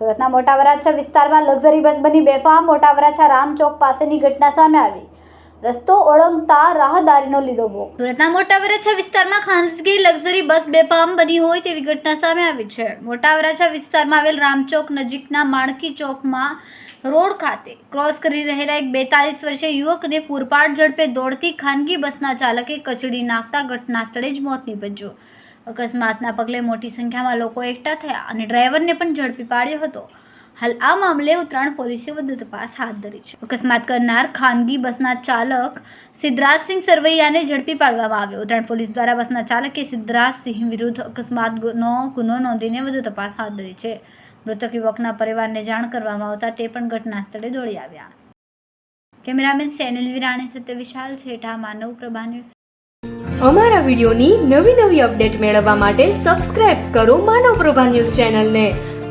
સુરતના મોટા વરાછા વિસ્તારમાં લક્ઝરી બસ બની બેફામ. મોટા વરાછા રામચોક પાસેની ઘટના સામે આવી. રસ્તો ઓળંગતા રાહદારીનો લીધો ભોગ. સુરતના મોટા વરાછા વિસ્તારમાં ખાનગી લક્ઝરી બસ બેફામ બની હોય તેવી ઘટના સામે આવી છે. મોટા વરાછા વિસ્તારમાં આવેલ રામચોક નજીકના માણકી ચોકમાં રોડ ખાતે ક્રોસ કરી રહેલા એક બેતાલીસ વર્ષીય યુવકને પૂરપાટ ઝડપે દોડતી ખાનગી બસના ચાલકે કચડી નાખતા ઘટના સ્થળે જ મોત નીપજ્યું. અકસ્માતના પગલે મોટી સંખ્યામાં લોકો એકઠા થયા અને ડ્રાઈવરને પણ ઝડપી પાડ્યો હતો. હાલ આ મામલે ઉત્તરાયણ પોલીસે વધુ તપાસ હાથ ધરી છે. અકસ્માત કરનાર ખાનગી બસના ચાલક સિદ્ધરાજસિંહ સરવૈયાને ઝડપી પાડવામાં આવ્યો. ઉત્તરાયણ પોલીસ દ્વારા બસના ચાલકે સિદ્ધરાજસિંહ વિરુદ્ધ અકસ્માતનો ગુનો નોંધીને વધુ તપાસ હાથ ધરી છે. મૃતક યુવકના પરિવારને જાણ કરવામાં આવતા તે પણ ઘટના સ્થળે દોડી આવ્યા. Cameraman Senil Virani, Satya Vishal, Chhetha Manav, Prabha news. અમારા વિડીયોની નવી નવી અપડેટ મેળવવા માટે સબસ્ક્રાઇબ કરો માનવ, પ્રભા ન્યૂઝ ચેનલને.